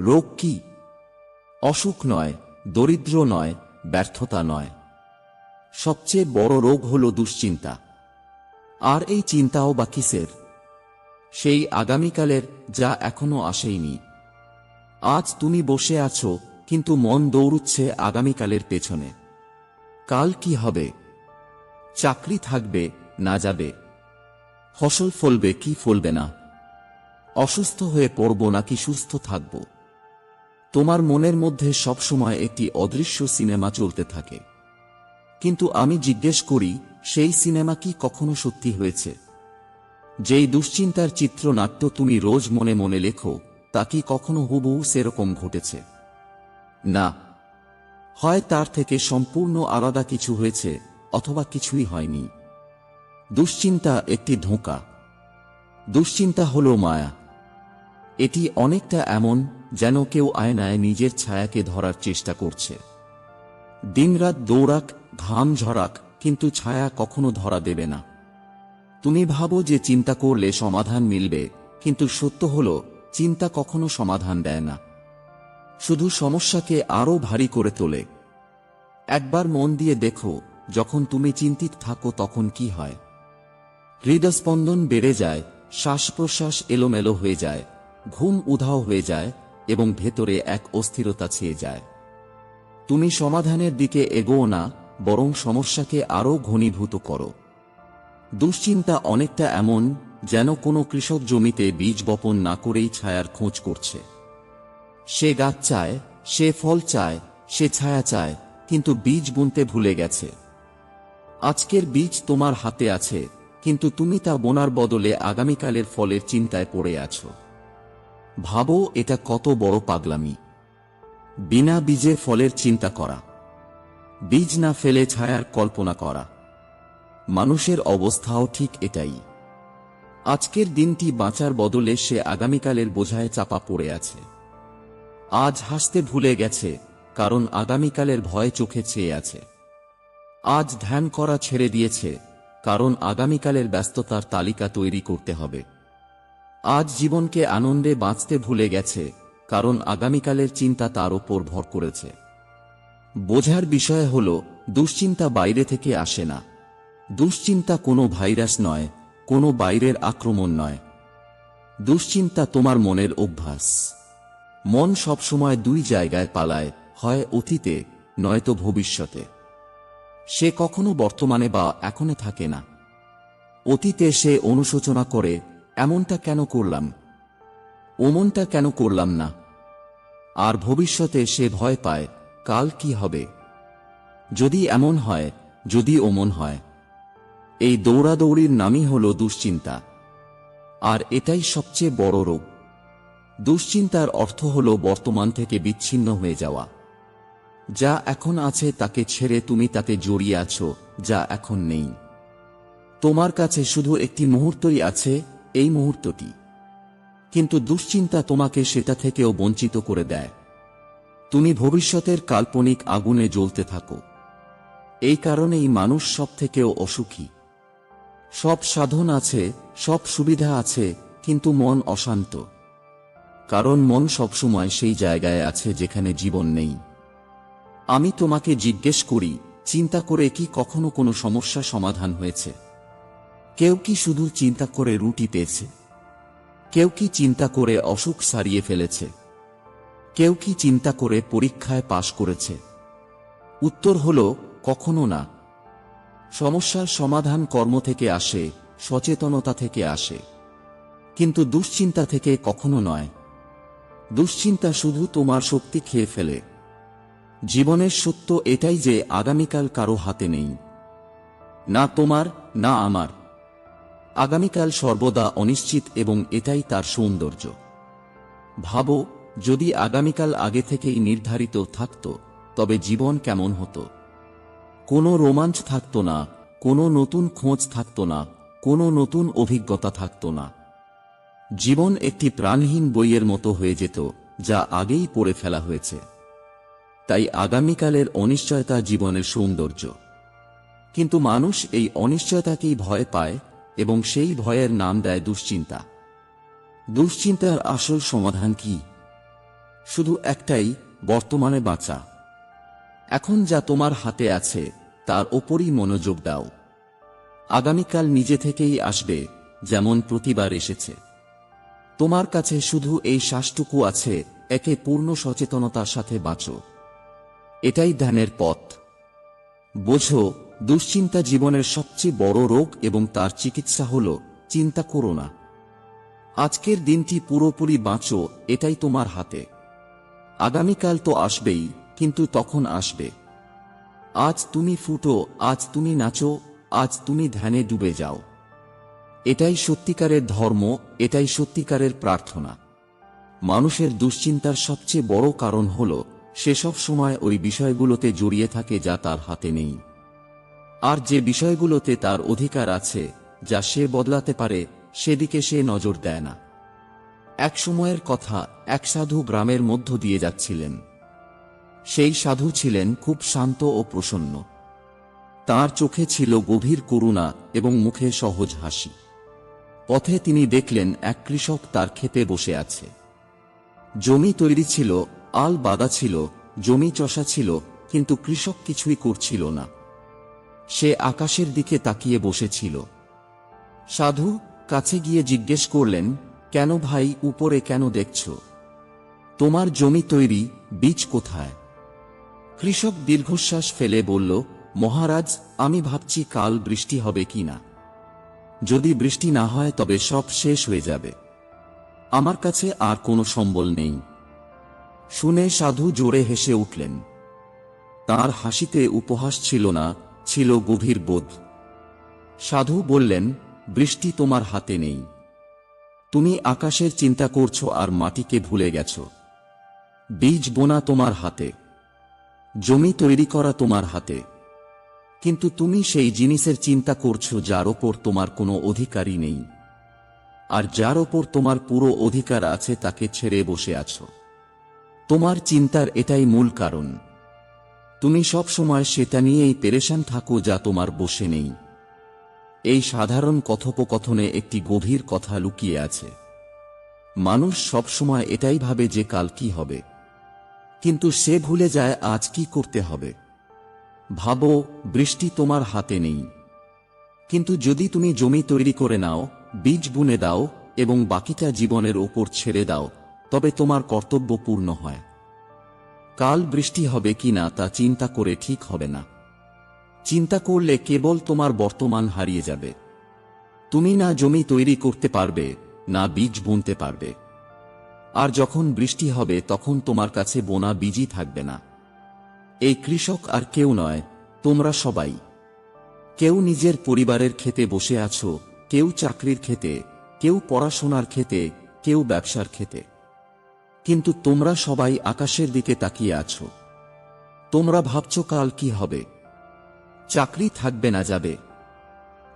রোগ কি? অসুখ নয়, দরিদ্র নয়, ব্যর্থতা নয়। সবচেয়ে বড় রোগ হল দুশ্চিন্তা। আর এই চিন্তাও বা কিসের? সেই আগামীকালের যা এখনও আসেইনি। আজ তুমি বসে আছো, কিন্তু মন দৌড়ুচ্ছে আগামীকালের পেছনে। কাল কি হবে? চাকরি থাকবে, না যাবে। ফসল ফলবে, কি ফলবে না? অসুস্থ হয়ে পড়ব নাকি সুস্থ থাকব? তোমার মনের মধ্যে সবসময় একটি অদৃশ্য সিনেমা চলতে থাকে। কিন্তু আমি জিজ্ঞেস করি, সেই সিনেমা কি কখনো সত্যি হয়েছে? যেই দুশ্চিন্তার চিত্রনাট্য তুমি রোজ মনে মনে লেখো, তা কি কখনো হুবহু সেরকম ঘটেছে? না। হয় তার থেকে সম্পূর্ণ আলাদা কিছু হয়েছে, অথবা কিছুই হয়নি। দুশ্চিন্তা একটি ধোঁকা। দুশ্চিন্তা হল মায়া। এটি অনেকটা এমন যেন কেউ আয়নায় নিজের ছায়াকে ধরার চেষ্টা করছে। দিনরাত দৌড়াক, ঘাম ঝরাক, কিন্তু ছায়া কখনো ধরা দেবে না। তুমি ভাবো যে চিন্তা করলে সমাধান মিলবে, কিন্তু সত্য হল, চিন্তা কখনো সমাধান দেয় না। শুধু সমস্যাকে আরও ভারী করে তোলে। একবার মন দিয়ে দেখো, যখন তুমি চিন্তিত থাকো তখন কি হয়। হৃদস্পন্দন বেড়ে যায় শ্বাস প্রশ্বাস এলোমেলো হয়ে যায় ঘুম উধাও হয়ে যায় এবং ভেতরে এক অস্থিরতা ছেয়ে যায়। তুমি সমাধানের দিকে এগোও না, বরং সমস্যাকে আরও ঘনীভূত করো। দুশ্চিন্তা অনেকটা এমন যেন কোনো কৃষক জমিতে বীজ বপন না করেই ছায়ার খোঁজ করছে। সে গাছ চায়, সে ফল চায়, সে ছায়া চায়, কিন্তু বীজ বুনতে ভুলে গেছে। আজকের বীজ তোমার হাতে আছে, কিন্তু তুমি তা বোনার বদলে আগামীকালের ফলের চিন্তায় পড়ে আছো। ভাবো এটা কত বড় পাগলামি। বিনা বীজে ফলের চিন্তা করা। বীজ না ফেলে ছায়ার কল্পনা করা। মানুষের অবস্থাও ঠিক এটাই। আজকের দিনটি বাঁচার বদলে সে আগামীকালের বোঝায় চাপা পড়ে আছে। আজ হাসতে ভুলে গেছে, কারণ আগামীকালের ভয় চোখে চেয়ে আছে। আজ ধ্যান করা ছেড়ে দিয়েছে, কারণ আগামীকালের ব্যস্ততার তালিকা তৈরি করতে হবে। আজ জীবনকে আনন্দে বাঁচতে ভুলে গেছে, কারণ আগামীকালের চিন্তা তার ওপর ভর করেছে। বোঝার বিষয় হল, দুশ্চিন্তা বাইরে থেকে আসে না। দুশ্চিন্তা কোনো ভাইরাস নয়, কোনো বাইরের আক্রমণ নয়। দুশ্চিন্তা তোমার মনের অভ্যাস। মন সবসময় দুই জায়গায় পালায়, হয় অতীতে, নয়তো ভবিষ্যতে। সে কখনো বর্তমানে বা এখনে থাকে না। অতীতে সে অনুশোচনা করে এমনটা কেন করলাম? ওমনটা কেন করলাম না? আর ভবিষ্যতে সে ভয় পায়, কাল কি হবে? যদি এমন হয়, যদি ওমন হয়। এই দৌড়াদৌড়ির নামই হল দুশ্চিন্তা। আর এটাই সবচেয়ে বড় রোগ। দুশ্চিন্তার অর্থ হল বর্তমান থেকে বিচ্ছিন্ন হয়ে যাওয়া। যা এখন আছে তাকে ছেড়ে তুমি তাতে জড়িয়ে আছো, যা এখন নেই। তোমার কাছে শুধু একটি মুহূর্তই আছে এই মুহূর্তটি। কিন্তু দুশ্চিন্তা তোমাকে সেটা থেকেও বঞ্চিত করে দেয়। তুমি ভবিষ্যতের কাল্পনিক আগুনে জ্বলতে থাকো। এই কারণেই মানুষ সব থেকেও অসুখী। সব সাধন আছে, সব সুবিধা আছে, কিন্তু মন অশান্ত। কারণ মন সবসময় সেই জায়গায় আছে যেখানে জীবন নেই। আমি তোমাকে জিজ্ঞেস করি, চিন্তা করে কি কখনো কোনো সমস্যা সমাধান হয়েছে? কেউ কি শুধু চিন্তা করে রুটি পেয়েছে? কেউ কি চিন্তা করে অসুখ সারিয়ে ফেলেছে? কেউ কি চিন্তা করে পরীক্ষায় পাশ করেছে? উত্তর হল, কখনো না। সমস্যার সমাধান কর্ম থেকে আসে, সচেতনতা থেকে আসে। কিন্তু দুশ্চিন্তা থেকে কখনো নয়। দুশ্চিন্তা শুধু তোমার শক্তি খেয়ে ফেলে। জীবনের সত্য এটাই যে আগামীকাল কারও হাতে নেই। না তোমার, না আমার। আগামীকাল সর্বদা অনিশ্চিত এবং এটাই তার সৌন্দর্য। ভাবো, যদি আগামীকাল আগে থেকেই নির্ধারিত থাকত, তবে জীবন কেমন হতো? কোনো রোমাঞ্চ থাকত না, কোনো নতুন খোঁজ থাকত না, কোনো নতুন অভিজ্ঞতা থাকত না। জীবন একটি প্রাণহীন বইয়ের মতো হয়ে যেত, যা আগেই পড়ে ফেলা হয়েছে। তাই আগামীকালের অনিশ্চয়তা জীবনের সৌন্দর্য। কিন্তু মানুষ এই অনিশ্চয়তাকেই ভয় পায় এবং সেই ভয়ের নাম দেয় দুশ্চিন্তা। দুশ্চিন্তার আসল সমাধান কি? শুধু একটাই, বর্তমানে বাঁচা। এখন যা তোমার হাতে আছে, তার ওপরই মনোযোগ দাও। আগামীকাল নিজে থেকেই আসবে, যেমন প্রতিবার এসেছে। তোমার কাছে শুধু এই শ্বাসটুকু আছে, একে পূর্ণ সচেতনতার সাথে বাঁচো। এটাই ধ্যানের পথ। বোঝো দুশ্চিন্তা জীবনের সবচেয়ে বড় রোগ এবং তার চিকিৎসা হল, চিন্তা করো না। আজকের দিনটি পুরোপুরি বাঁচো, এটাই তোমার হাতে। আগামীকাল তো আসবেই, কিন্তু তখন আসবে। আজ তুমি ফুটো, আজ তুমি নাচো, আজ তুমি ধ্যানে ডুবে যাও। এটাই সত্যিকারের ধর্ম, এটাই সত্যিকারের প্রার্থনা। মানুষের দুশ্চিন্তার সবচেয়ে বড় কারণ হল সে সব সময় ওই বিষয়গুলোতে জড়িয়ে থাকে যা তার হাতে নেই। আর যে বিষয়গুলোতে তার অধিকার আছে, যা সে বদলাতে পারে, সেদিকে সে নজর দেয় না। এক সময়ের কথা এক সাধু গ্রামের মধ্য দিয়ে যাচ্ছিলেন। সেই সাধু ছিলেন খুব শান্ত ও প্রসন্ন। তার চোখে ছিল গভীর করুণা এবং মুখে সহজ হাসি। পথে তিনি দেখলেন এক কৃষক তার ক্ষেতে বসে আছে। জমি তৈরি ছিল, আল বাদা ছিল, জমি চষা ছিল, কিন্তু কৃষক কিছুই করছিল না। সে আকাশের দিকে তাকিয়ে বসেছিল। সাধু কাছে গিয়ে জিজ্ঞেস করলেন, কেন ভাই, উপরে কেন দেখছ? তোমার জমি তৈরি, বীজ কোথায়? কৃষক দীর্ঘশ্বাস ফেলে বলল, মহারাজ, আমি ভাবছি কাল বৃষ্টি হবে কি না। যদি বৃষ্টি না হয়, তবে সব শেষ হয়ে যাবে। আমার কাছে আর কোনো সম্বল নেই। শুনে সাধু জোরে হেসে উঠলেন। তার হাসিতে উপহাস ছিল না ছিল গভীর বোধ। সাধু বললেন, বৃষ্টি তোমার হাতে নেই। তুমি আকাশের চিন্তা করছ আর মাটিকে ভুলে গেছ। বীজ বোনা তোমার হাতে, জমি তৈরি করা তোমার হাতে। কিন্তু তুমি সেই জিনিসের চিন্তা করছ যার ওপর তোমার কোনো অধিকারই নেই। আর যার ওপর তোমার পুরো অধিকার আছে তাকে ছেড়ে বসে আছো। তোমার চিন্তার এটাই মূল কারণ। তুমি সব সময় সেটা নিয়েই পেরেশান থাকো যা তোমার বসে নেই। এই সাধারণ কথোপকথনে একটি গভীর কথা লুকিয়ে আছে। মানুষ সব সময় এটাই ভাবে যে কাল কি হবে। কিন্তু সে ভুলে যায় আজ কি করতে হবে। ভাবো, বৃষ্টি তোমার হাতে নেই। কিন্তু যদি তুমি জমি তৈরি করে নাও, বীজ বুনে দাও এবং বাকিটা জীবনের ওপর ছেড়ে দাও, তবে তোমার কর্তব্য পূর্ণ হয়। কাল বৃষ্টি হবে কিনা তা চিন্তা করে ঠিক হবে না। চিন্তা করলে কেবল তোমার বর্তমান হারিয়ে যাবে। তুমি না জমি তৈরি করতে পারবে, না বীজ বুনতে পারবে। আর যখন বৃষ্টি হবে, তখন তোমার কাছে বোনা বীজই থাকবে না। এই কৃষক আর কেউ নয়, তোমরা সবাই। কেউ নিজের পরিবারের খেতে বসে আছো, কেউ চাকরির খেতে, কেউ পড়াশোনার খেতে, কেউ ব্যবসার খেতে। কিন্তু তোমরা সবাই আকাশের দিকে তাকিয়ে আছো। তোমরা ভাবছ কাল কি হবে? চাকরি থাকবে না যাবে।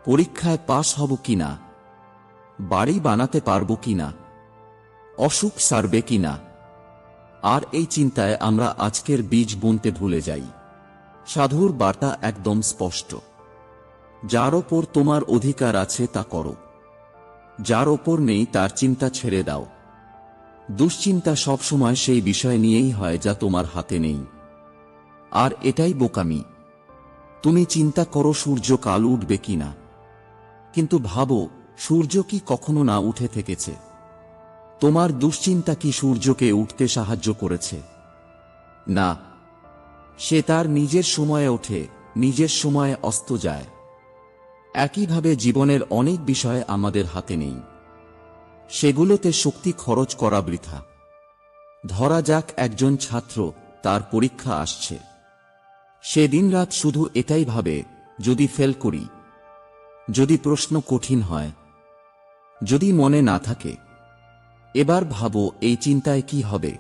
পরীক্ষায় পাশ হব কিনা? বাড়ি বানাতে পারব কিনা? অসুখ সারবে কিনা? আর এই চিন্তায় আমরা আজকের বীজ বুনতে ভুলে যাই। সাধুর বার্তা একদম স্পষ্ট। যার ওপর তোমার অধিকার আছে তা করো। যার ওপর নেই তার চিন্তা ছেড়ে দাও। দুশ্চিন্তা সবসময় সেই বিষয় নিয়েই হয় যা তোমার হাতে নেই। আর এটাই বোকামি। তুমি চিন্তা করো সূর্য কাল উঠবে কিনা কিন্তু ভাবো, সূর্য কি কখনো না উঠে থেকেছে। তোমার দুশ্চিন্তা কি সূর্যকে উঠতে সাহায্য করেছে? না। সে তার নিজের সময়ে ওঠে, নিজের সময়ে অস্ত যায়। একইভাবে জীবনের অনেক বিষয় আমাদের হাতে নেই। সেগুলোতে শক্তি খরচ করা বৃথা। ধরা যাক একজন ছাত্র, তার পরীক্ষা আসছে। সে দিনরাত শুধু এটাই ভাবে, যদি ফেল করি, যদি প্রশ্ন কঠিন হয়, যদি মনে না থাকে, এবার ভাবো এই চিন্তায় কি হবে।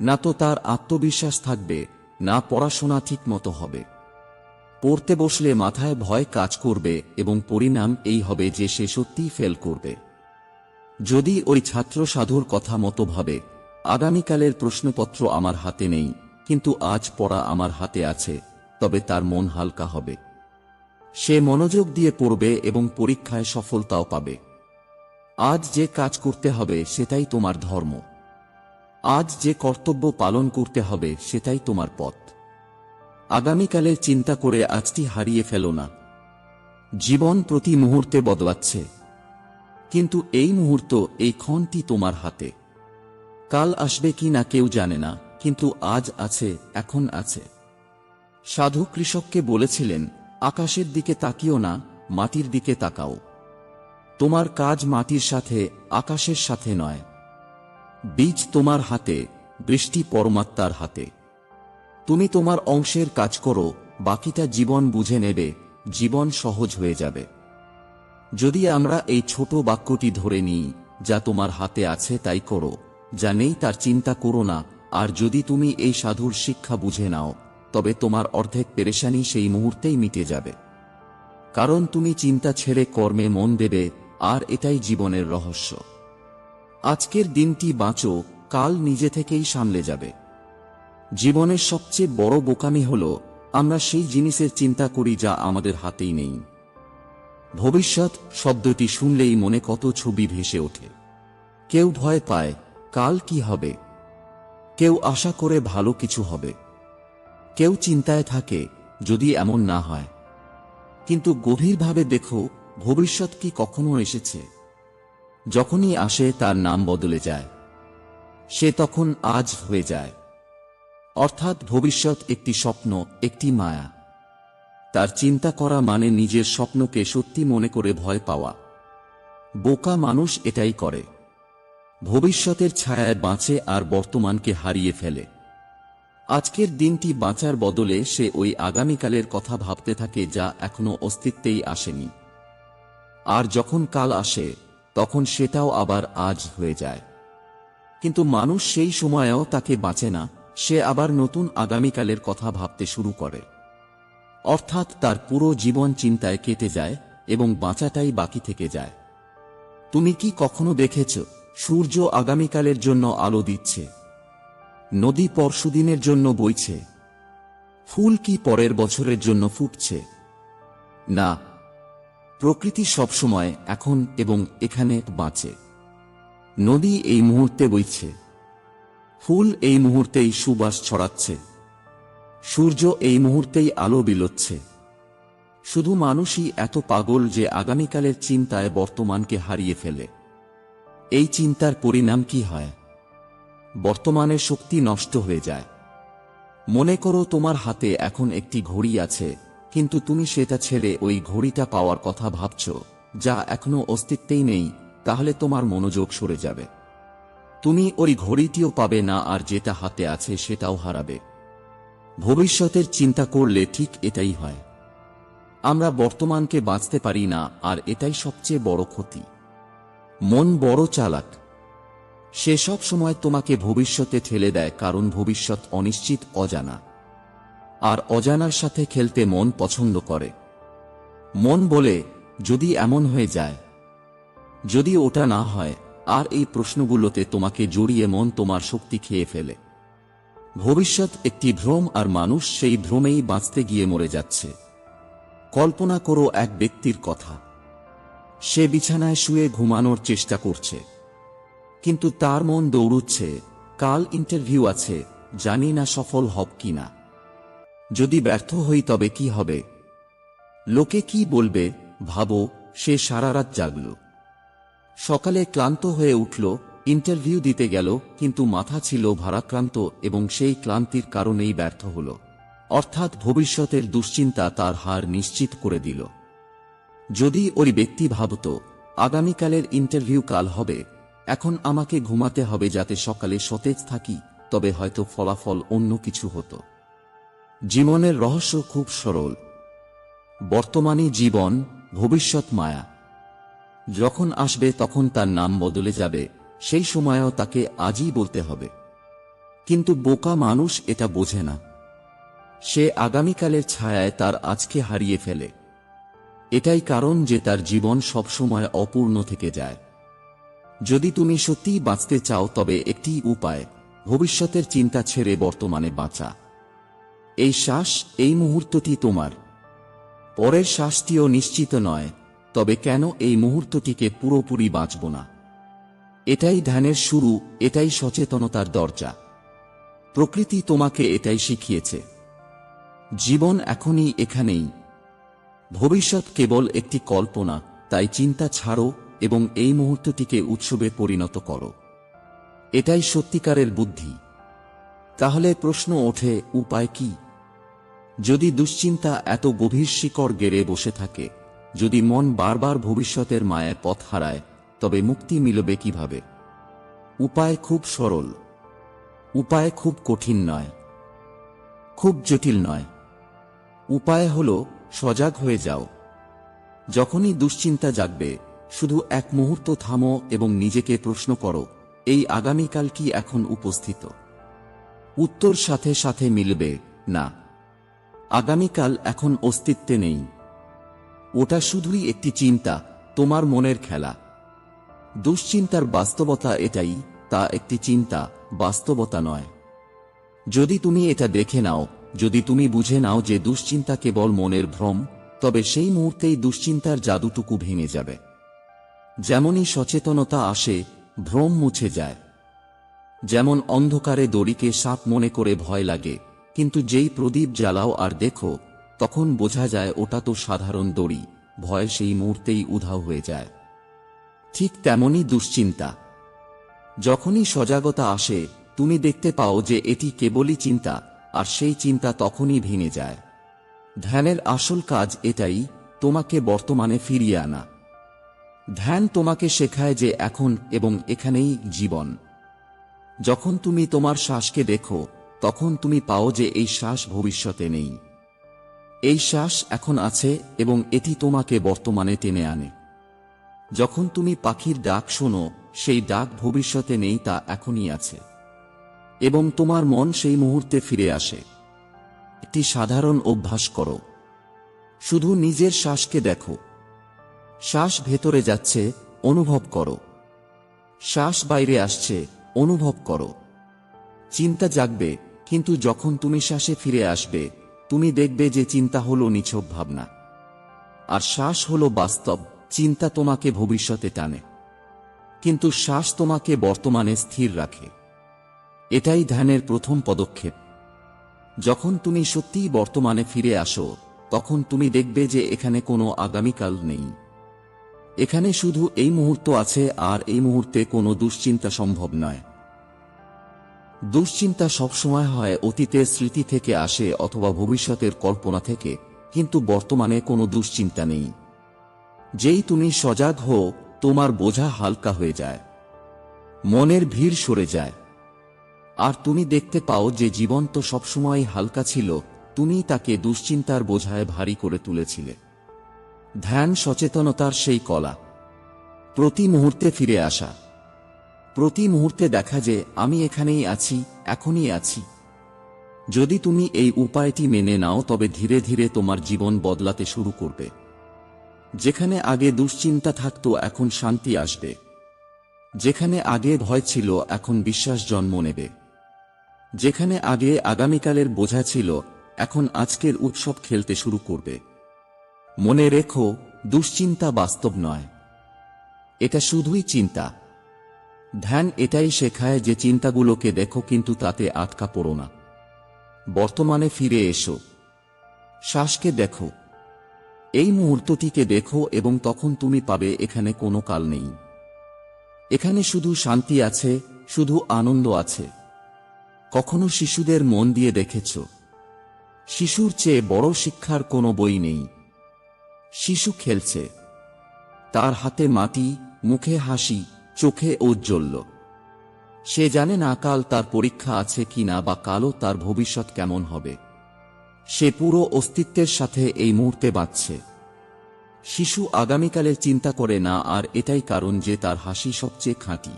না তো তার আত্মবিশ্বাস থাকবে, না পড়াশোনা ঠিক মতো হবে। পড়তে বসলে মাথায় ভয় কাজ করবে এবং পরিণাম এই হবে যে সে সত্যিই ফেল করবে। যদি ওই ছাত্র সাধুর কথা মতো ভাবে, আগামীকালের প্রশ্নপত্র আমার হাতে নেই, কিন্তু আজ পড়া আমার হাতে আছে, তবে তার মন হালকা হবে। সে মনোযোগ দিয়ে পড়বে এবং পরীক্ষায় সফলতাও পাবে। আজ যে কাজ করতে হবে সেটাই তোমার ধর্ম। আজ যে কর্তব্য পালন করতে হবে সেটাই তোমার পথ। আগামীকালের চিন্তা করে আজটি হারিয়ে ফেলো না। জীবন প্রতি মুহূর্তে বদলাচ্ছে। কিন্তু এই মুহূর্ত, এই ক্ষণটি তোমার হাতে। কাল আসবে কি না কেউ জানে না, কিন্তু আজ আছে, এখন আছে। সাধু কৃষককে বলেছিলেন, আকাশের দিকে তাকিও না, মাটির দিকে তাকাও। তোমার কাজ মাটির সাথে, আকাশের সাথে নয়। বীজ তোমার হাতে, বৃষ্টি পরমাত্মার হাতে। তুমি তোমার অংশের কাজ করো, বাকিটা জীবন বুঝে নেবে, জীবন সহজ হয়ে যাবে। যদি আমরা এই ছোট বাক্যটি ধরে নিই, যা তোমার হাতে আছে তাই করো, যা নেই তার চিন্তা করো না, আর যদি তুমি এই সাধুর শিক্ষা বুঝে নাও, তবে তোমার অর্ধেক পেরেশানি সেই মুহূর্তেই মিটে যাবে। কারণ তুমি চিন্তা ছেড়ে কর্মে মন দেবে, আর এটাই জীবনের রহস্য। আজকের দিনটি বাঁচো, কাল নিজে থেকেই সামলে যাবে। জীবনের সবচেয়ে বড় বোকামি হল, আমরা সেই জিনিসের চিন্তা করি যা আমাদের হাতেই নেই। ভবিষ্যৎ শব্দটি শুনলেই মনে কত ছবি ভেসে ওঠে। কেউ ভয় পায়, কাল কি হবে? কেউ আশা করে ভালো কিছু হবে। কেউ চিন্তায় থাকে, যদি এমন না হয়। কিন্তু গভীরভাবে দেখো, ভবিষ্যৎ কি কখনো এসেছে? যখনই আসে তার নাম বদলে যায়। সে তখন আজ হয়ে যায়। অর্থাৎ ভবিষ্যৎ একটি স্বপ্ন, একটি মায়া। তার চিন্তা করা মানে নিজের স্বপ্নকে সত্যি মনে করে ভয় পাওয়া। বোকা মানুষ এটাই করে। ভবিষ্যতের ছায়ায় বাঁচে আর বর্তমানকে হারিয়ে ফেলে। আজকের দিনটি বাঁচার বদলে সে ওই আগামীকালের কথা ভাবতে থাকে যা এখনও অস্তিত্বেই আসেনি। আর যখন কাল আসে, তখন সেটাও আবার আজ হয়ে যায়। কিন্তু মানুষ সেই সময়েও তাকে বাঁচে না, সে আবার নতুন আগামীকালের কথা ভাবতে শুরু করে। অর্থাৎ তার পুরো জীবন চিন্তায় কেটে যায় এবং বাঁচাটাই বাকি থেকে যায়। তুমি কি কখনো দেখেছ, সূর্য আগামীকালের জন্য আলো দিচ্ছে। নদী পরশুদিনের জন্য বইছে। ফুল কি পরের বছরের জন্য ফুটছে। না, প্রকৃতি সবসময় এখন এবং এখানে বাঁচে। নদী এই মুহূর্তে বইছে। ফুল এই মুহূর্তেই সুবাস ছড়াচ্ছে। সূর্য এই মুহূর্তেই আলো বিলোচ্ছে। শুধু মানুষই এত পাগল যে আগামীকালের চিন্তায় বর্তমানকে হারিয়ে ফেলে। এই চিন্তার পরিণাম কি হয়? বর্তমানের শক্তি নষ্ট হয়ে যায়। মনে করো তোমার হাতে এখন একটি ঘড়ি আছে, কিন্তু তুমি সেটা ছেড়ে ওই ঘড়িটা পাওয়ার কথা ভাবছ, যা এখনও অস্তিত্বেই নেই, তাহলে তোমার মনোযোগ সরে যাবে। তুমি ওই ঘড়িটিও পাবে না আর যেটা হাতে আছে সেটাও হারাবে। ভবিষ্যতের চিন্তা করলে ঠিক এটাই হয়। আমরা বর্তমানকে বাঁচতে পারি না, আর এটাই সবচেয়ে বড় ক্ষতি। মন বড় চালাক। সে সব সময় তোমাকে ভবিষ্যতে ঠেলে দেয়, কারণ ভবিষ্যৎ অনিশ্চিত, অজানা। আর অজানার সাথে খেলতে মন পছন্দ করে। মন বলে, যদি এমন হয়ে যায়, যদি ওটা না হয়, আর এই প্রশ্নগুলোতে তোমাকে জড়িয়ে মন তোমার শক্তি খেয়ে ফেলে। ভবিষ্যৎ একটি ভ্রম আর মানুষ সেই ভ্রমেই বাঁচতে গিয়ে মরে যাচ্ছে। কল্পনা করো এক ব্যক্তির কথা। সে বিছানায় শুয়ে ঘুমানোর চেষ্টা করছে। কিন্তু তার মন দৌড়ুচ্ছে, কাল ইন্টারভিউ আছে, জানি না সফল হব কি না যদি ব্যর্থ হই তবে কি হবে? লোকে কি বলবে? ভাবো, সে সারা রাত জাগল। সকালে ক্লান্ত হয়ে উঠল ইন্টারভিউ দিতে গেল, কিন্তু মাথা ছিল ভারাক্রান্ত এবং সেই ক্লান্তির কারণেই ব্যর্থ হল। অর্থাৎ ভবিষ্যতের দুশ্চিন্তা তার হার নিশ্চিত করে দিল। যদি ওই ব্যক্তি ভাবত, আগামীকালের ইন্টারভিউ কাল হবে, এখন আমাকে ঘুমাতে হবে যাতে সকালে সতেজ থাকি, তবে হয়তো ফলাফল অন্য কিছু হতো। জীবনের রহস্য খুব সরল। বর্তমানে জীবন ভবিষ্যৎ মায়া। যখন আসবে তখন তার নাম বদলে যাবে সেই সময়ও তাকে আজই বলতে হবে। কিন্তু বোকা মানুষ এটা বোঝে না। সে আগামীকালের ছায়ায় তার আজকে হারিয়ে ফেলে। এটাই কারণ যে তার জীবন সবসময় অপূর্ণ থেকে যায়। যদি তুমি সত্যিই বাঁচতে চাও, তবে একটি উপায়, ভবিষ্যতের চিন্তা ছেড়ে বর্তমানে বাঁচা। এই শ্বাস, এই মুহূর্তটি তোমার। পরের শ্বাসটিও নিশ্চিত নয়, তবে কেন এই মুহূর্তটিকে পুরোপুরি বাঁচব না? এটাই ধ্যানের শুরু, এটাই সচেতনতার দরজা। প্রকৃতি তোমাকে এটাই শিখিয়েছে। জীবন এখনই এখানেই। ভবিষ্যৎ কেবল একটি কল্পনা, তাই চিন্তা ছাড়ো এবং এই মুহূর্তটিকে উৎসবে পরিণত করো। এটাই সত্যিকারের বুদ্ধি। তাহলে প্রশ্ন ওঠে, উপায় কি? যদি দুশ্চিন্তা এত গভীর শিকড় গেড়ে বসে থাকে, যদি মন বারবার ভবিষ্যতের মায়ের পথ হারায় তবে মুক্তি মিলবে কীভাবে? উপায় খুব সরল। উপায় খুব কঠিন নয়। খুব জটিল নয়। উপায় হল, সজাগ হয়ে যাও। যখনই দুশ্চিন্তা জাগবে, শুধু এক মুহূর্ত থামো এবং নিজেকে প্রশ্ন করো, এই আগামীকাল কি এখন উপস্থিত? উত্তর সাথে সাথে মিলবে, না। আগামীকাল এখন অস্তিত্বে নেই। ওটা শুধুই একটি চিন্তা, তোমার মনের খেলা। দুশ্চিন্তার বাস্তবতা এটাই, তা একটি চিন্তা, বাস্তবতা নয়। যদি তুমি এটা দেখে নাও, যদি তুমি বুঝে নাও যে দুশ্চিন্তা কেবল মনের ভ্রম, তবে সেই মুহূর্তেই দুশ্চিন্তার জাদুটুকু ভেঙে যাবে। যেমনই সচেতনতা আসে, ভ্রম মুছে যায়। যেমন অন্ধকারে দড়িকে সাপ মনে করে ভয় লাগে, কিন্তু যেই প্রদীপ জ্বালাও আর দেখো, তখন বোঝা যায় ওটা তো সাধারণ দড়ি, ভয় সেই মুহূর্তেই উধাও হয়ে যায়। ঠিক তেমনই দুশ্চিন্তা। যখনই সজাগতা আসে, তুমি দেখতে পাও যে এটি কেবলই চিন্তা, আর সেই চিন্তা তখনই ভেঙে যায়। ধ্যানের আসল কাজ এটাই, তোমাকে বর্তমানে ফিরিয়ে আনা। ধ্যান তোমাকে শেখায় যে এখন এবং এখানেই জীবন। যখন তুমি তোমার শ্বাসকে দেখো, তখন তুমি পাও যে এই শ্বাস ভবিষ্যতে নেই। এই শ্বাস এখন আছে এবং এটি তোমাকে বর্তমানে টেনে আনে। যখন তুমি পাখির ডাক শোনো, সেই ডাক ভবিষ্যতে নেই তা এখনই আছে। এবং তোমার মন সেই মুহূর্তে ফিরে আসে। একটি সাধারণ অভ্যাস করো। শুধু নিজের শ্বাসকে দেখো। শ্বাস ভেতরে যাচ্ছে, অনুভব করো। শ্বাস বাইরে আসছে, অনুভব করো। চিন্তা জাগবে, কিন্তু যখন তুমি শ্বাসে ফিরে আসবে, তুমি দেখবে যে চিন্তা হলো নিছক ভাবনা। আর শ্বাস হলো বাস্তব। চিন্তা তোমাকে ভবিষ্যতে টানে। কিন্তু শ্বাস তোমাকে বর্তমানে স্থির রাখে। এটাই ধ্যানের প্রথম পদক্ষেপ। যখন তুমি সত্যিই বর্তমানে ফিরে আসো, তখন তুমি দেখবে যে এখানে কোনো আগামীকাল নেই। এখানে শুধু এই মুহূর্ত আছে আর এই মুহূর্তে কোনো দুশ্চিন্তা সম্ভব নয়। দুশ্চিন্তা সবসময় হয় অতীতের স্মৃতি থেকে আসে অথবা ভবিষ্যতের কল্পনা থেকে, কিন্তু বর্তমানে কোনো দুশ্চিন্তা নেই। যেই তুমি সজাগ হো তোমার বোঝা হালকা হয়ে যায়। মনের ভিড় সরে যায়। আর তুমি দেখতে পাও যে জীবন তো সবসময় হালকা ছিল তুমি তাকে দুশ্চিন্তার বোঝায় ভারী করে তুলেছিলে। ধ্যান সচেতনতার সেই কলা। প্রতি মুহূর্তে ফিরে আসা। প্রতি মুহূর্তে দেখা যে আমি এখানেই আছি, এখনই আছি। যদি তুমি এই উপায়টি মেনে নাও, তবে ধীরে ধীরে তোমার জীবন বদলাতে শুরু করবে। যেখানে আগে দুশ্চিন্তা থাকতো, এখন শান্তি আসবে। যেখানে আগে ভয় ছিল, এখন বিশ্বাস জন্ম নেবে। যেখানে আগে আগামীকালের বোঝা ছিল, এখন আজকের উৎসব খেলতে শুরু করবে। মনে রেখো, দুশ্চিন্তা বাস্তব নয়। এটা শুধুই চিন্তা। ধ্যান এটাই শেখায় যে চিন্তাগুলোকে দেখো কিন্তু তাতে আটকা পড়ো না। বর্তমানে ফিরে এসো। শ্বাসকে দেখো। এই মুহূর্তটিকে দেখো এবং তখন তুমি পাবে এখানে কোনো কাল নেই। এখানে শুধু শান্তি আছে, শুধু আনন্দ আছে। কখনো শিশুদের মন দিয়ে দেখেছ? শিশুর চেয়ে বড় শিক্ষার কোনো বই নেই। শিশু খেলছে। তার হাতে মাটি, মুখে হাসি, চোখে ঔজ্জ্বল্য। সে জানে না কাল তার পরীক্ষা আছে কিনা বা কালও তার ভবিষ্যৎ কেমন হবে। সে পুরো অস্তিত্বের সাথে এই মুহূর্তে বাঁচছে। শিশু আগামীকালের চিন্তা করে না, আর এটাই কারণ যে তার হাসি সবচেয়ে খাঁটি।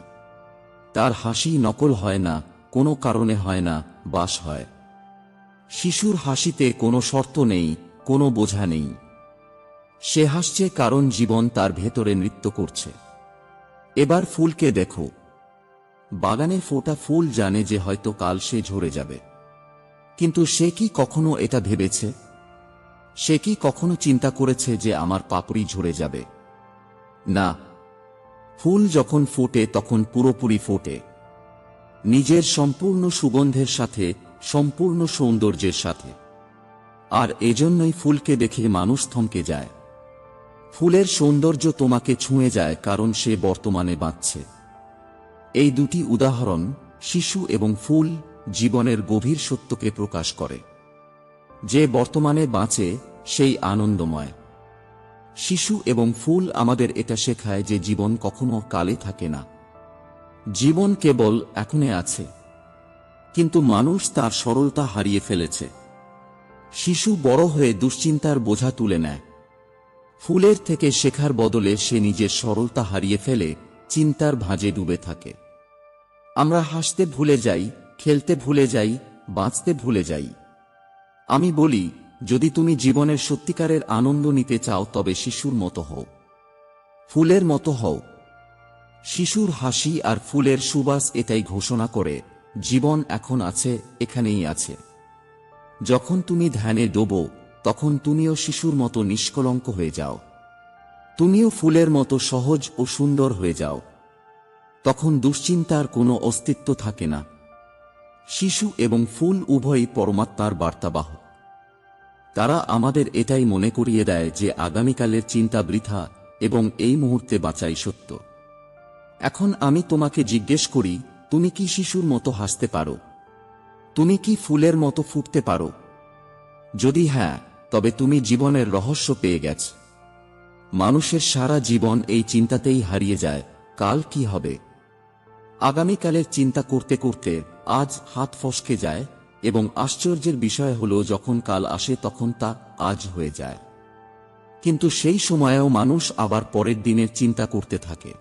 তার হাসি নকল হয় না, কোনো কারণে হয় না, বাস হয়। শিশুর হাসিতে কোনো শর্ত নেই, কোনো বোঝা নেই। সে হাসছে কারণ জীবন তার ভেতরে নৃত্য করছে। এবার ফুলকে দেখো। বাগানে ফোটা ফুল জানে যে হয়তো কাল সে ঝরে যাবে। কিন্তু সে কি কখনো এটা ভেবেছে? সে কি কখনো চিন্তা করেছে যে আমার পাপড়ি ঝরে যাবে? না। ফুল যখন ফোটে, তখন পুরোপুরি ফোটে। নিজের সম্পূর্ণ সুগন্ধের সাথে, সম্পূর্ণ সৌন্দর্যের সাথে। আর এজন্যই ফুলকে দেখে মানুষ থমকে যায়। ফুলের সৌন্দর্য তোমাকে ছুঁয়ে যায় কারণ সে বর্তমানে বাঁচছে। এই দুটি উদাহরণ শিশু এবং ফুল জীবনের গভীর সত্যকে প্রকাশ করে। যে বর্তমানে বাঁচে, সেই আনন্দময়। শিশু এবং ফুল আমাদের এটা শেখায় যে জীবন কখনো কালে থাকে না। জীবন কেবল এখনে আছে। কিন্তু মানুষ তার সরলতা হারিয়ে ফেলেছে। শিশু বড় হয়ে দুশ্চিন্তার বোঝা তুলে নেয়। ফুলের থেকে শেখার বদলে সে নিজের সরলতা হারিয়ে ফেলে, চিন্তার ভাঁজে ডুবে থাকে। আমরা হাসতে ভুলে যাই খেলতে ভুলে যাই, বাঁচতে ভুলে যাই। আমি বলি, যদি তুমি জীবনের সত্যিকারের আনন্দ নিতে চাও, তবে শিশুর মতো হও। ফুলের মতো হও। শিশুর হাসি আর ফুলের সুবাস এটাই ঘোষণা করে, জীবন এখন আছে, এখানেই আছে। যখন তুমি ধ্যানে ডোবো, তখন তুমিও শিশুর মতো নিষ্কলঙ্ক হয়ে যাও। তুমিও ফুলের মতো সহজ ও সুন্দর হয়ে যাও। তখন দুশ্চিন্তার কোনো অস্তিত্ব থাকে না। শিশু এবং ফুল উভয়ই পরমাত্মার বার্তাবাহক। তারা আমাদের এটাই মনে করিয়ে দেয় যে আগামীকালের চিন্তা বৃথা এবং এই মুহূর্তে বাঁচাই সত্য। এখন আমি তোমাকে জিজ্ঞেস করি, তুমি কি শিশুর মতো হাসতে পারো? তুমি কি ফুলের মতো ফুটতে পারো? যদি হ্যাঁ তবে তুমি জীবনের রহস্য পেয়ে গেছ। মানুষের সারা জীবন এই চিন্তাতেই হারিয়ে যায়, কাল কি হবে? আগামীকালের চিন্তা করতে করতে আজ হাত ফসকে যায় এবং আশ্চর্যের বিষয় হল যখন কাল আসে তখন তা আজ হয়ে যায়। কিন্তু সেই সময়েও মানুষ আবার পরের দিনের চিন্তা করতে থাকে।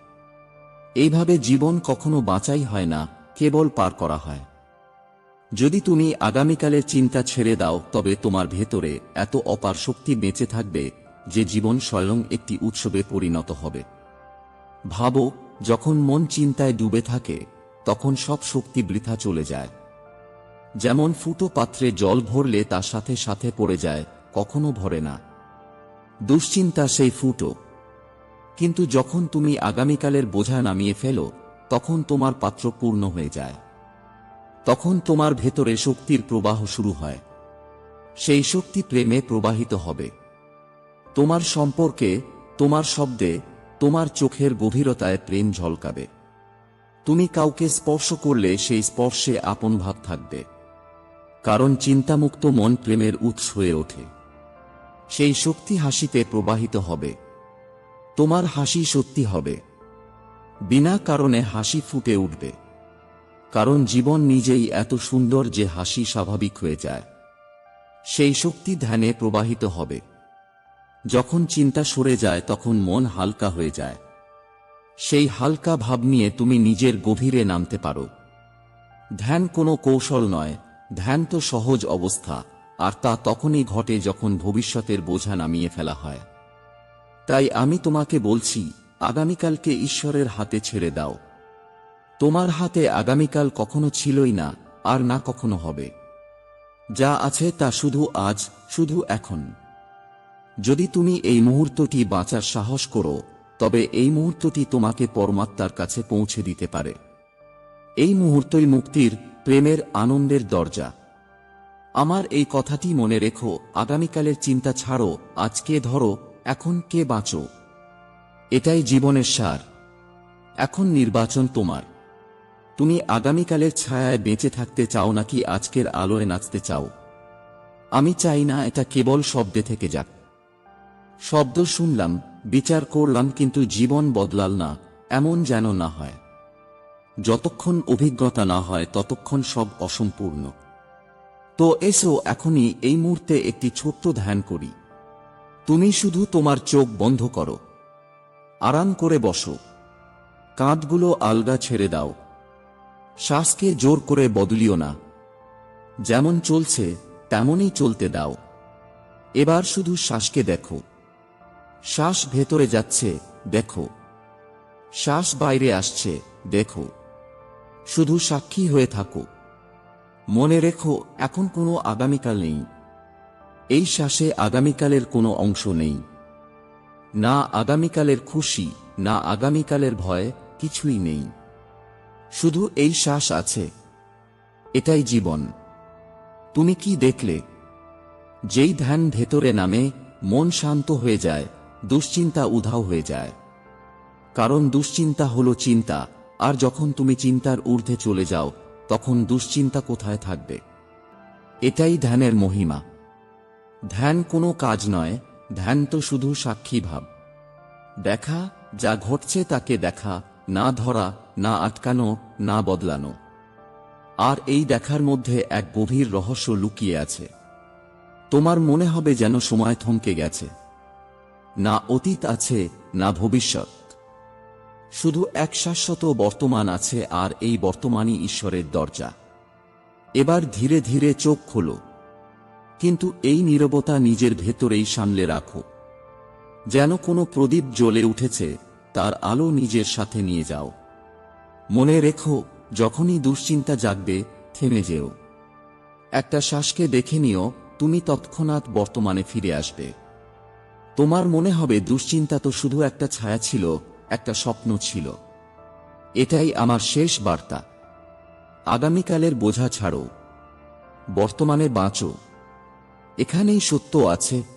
এইভাবে জীবন কখনো বাঁচাই হয় না, কেবল পার করা হয়। যদি তুমি আগামীকালের চিন্তা ছেড়ে দাও, তবে তোমার ভেতরে এত অপার শক্তি বেঁচে থাকবে যে জীবন স্বয়ং একটি উৎসবে পরিণত হবে। ভাবো, যখন মন চিন্তায় ডুবে থাকে তখন সব শক্তি বৃথা চলে যায়। যেমন ফুটো পাত্রে জল ভরলে তার সাথে সাথে পড়ে যায়, কখনো ভরে না। দুশ্চিন্তা সেই ফুটো। কিন্তু যখন তুমি আগামীকালের বোঝা নামিয়ে ফেলো, তখন তোমার পাত্র পূর্ণ হয়ে যায়। তখন তোমার ভেতরে শক্তির প্রবাহ শুরু হয়। সেই শক্তি প্রেমে প্রবাহিত হবে। তোমার সম্পর্কে, তোমার শব্দে, তোমার চোখের গভীরতায় প্রেম ঝলকাবে। তুমি কাউকে স্পর্শ করলে সেই স্পর্শে আপন ভাব থাকবে। কারণ চিন্তামুক্ত মন প্রেমের উৎস হয়ে ওঠে। সেই শক্তি হাসিতে প্রবাহিত হবে। তোমার হাসি সত্যি হবে। বিনা কারণে হাসি ফুটে উঠবে। কারণ জীবন নিজেই এত সুন্দর যে হাসি স্বাভাবিক হয়ে যায়। সেই শক্তি ধ্যানে প্রবাহিত হবে। যখন চিন্তা সরে যায় তখন মন হালকা হয়ে যায়। সেই হালকা ভাব নিয়ে তুমি নিজের গভীরে নামতে পারো। ধ্যান কোনো কৌশল নয়, ধ্যান তো সহজ অবস্থা, আর তা তখনই ঘটে যখন ভবিষ্যতের বোঝা নামিয়ে ফেলা হয়। তাই আমি তোমাকে বলছি, আগামীকালকে ঈশ্বরের হাতে ছেড়ে দাও। তোমার হাতে আগামীকাল কখনো ছিলই না, আর না কখনো হবে। যা আছে তা শুধু আজ, শুধু এখন। যদি তুমি এই মুহূর্তটি বাঁচার সাহস করো তবে এই মুহূর্তটি তোমাকে পরমাত্মার কাছে পৌঁছে দিতে পারে। এই মুহূর্তই মুক্তির, প্রেমের আনন্দের দরজা। আমার এই কথাটি মনে রেখো, আগামীকালের চিন্তা ছাড়ো, আজকে ধরো, এখন কে বাঁচো? এটাই জীবনের সার। এখন নির্বাচন তোমার। তুমি আগামীকালের ছায়ায় বেঁচে থাকতে চাও নাকি আজকের আলোয় নাচতে চাও? আমি চাই না এটা কেবল শব্দে থেকে যাক। শব্দ শুনলাম, বিচার করলাম কিন্তু জীবন বদলাল না, এমন যেন না হয়। যতক্ষণ অভিজ্ঞতা না হয়, ততক্ষণ সব অসম্পূর্ণ। তো এসো এখনই এই মুহূর্তে একটি ছোট্ট ধ্যান করি। তুমি শুধু তোমার চোখ বন্ধ করো। আরাম করে বসো। কাঁধগুলো আলগা ছেড়ে দাও। শ্বাসকে জোর করে বদলিও না। যেমন চলছে, তেমনই চলতে দাও। এবার শুধু শ্বাসকে দেখো। শ্বাস ভেতরে যাচ্ছে, দেখো। শ্বাস বাইরে আসছে, দেখো। শুধু সাক্ষী হয়ে থাকো। মনে রেখো, এখন কোনো আগামীকাল নেই। এই শ্বাসে আগামীকালের কোনো অংশ নেই। না আগামীকালের খুশি, না আগামীকালের ভয়, কিছুই নেই। শুধু এই শ্বাস আছে। এটাই জীবন। তুমি কি দেখলে? যেই ধ্যান ভেতরে নামে, মন শান্ত হয়ে যায়। দুশ্চিন্তা উধাও হয়ে যায়। কারণ দুশ্চিন্তা হলো চিন্তা, আর যখন তুমি চিন্তার ঊর্ধ্বে চলে যাও, তখন দুশ্চিন্তা কোথায় থাকবে? এটাই ধ্যানের মহিমা। ধ্যান কোনো কাজ নয়, ধ্যান তো শুধু সাক্ষী ভাব। দেখা, যা ঘটছে তাকে দেখা, না ধরা, না আটকানো, না বদলানো। আর এই দেখার মধ্যে এক গভীর রহস্য লুকিয়ে আছে। তোমার মনে হবে যেন সময় থমকে গেছে। না অতীত আছে, না ভবিষ্যৎ। শুধু এক শাশ্বত বর্তমান আছে আর এই বর্তমানই ঈশ্বরের দরজা। এবার ধীরে ধীরে চোখ খোলো। কিন্তু এই নীরবতা নিজের ভেতরেই সামলে রাখো। যেন কোনো প্রদীপ জ্বলে উঠেছে, তার আলো নিজের সাথে নিয়ে যাও। মনে রেখো, যখনই দুশ্চিন্তা জাগবে, থেমে যেও। একটা শ্বাসকে দেখে নিও, তুমি তৎক্ষণাৎ বর্তমানে ফিরে আসবে। তোমার মনে হবে দুশ্চিন্তা তো শুধু একটা ছায়া ছিল, একটা স্বপ্ন ছিল। এটাই আমার শেষ বার্তা। আগামীকালের বোঝা ছাড়ো। বর্তমানে বাঁচো। এখানেই সত্য আছে।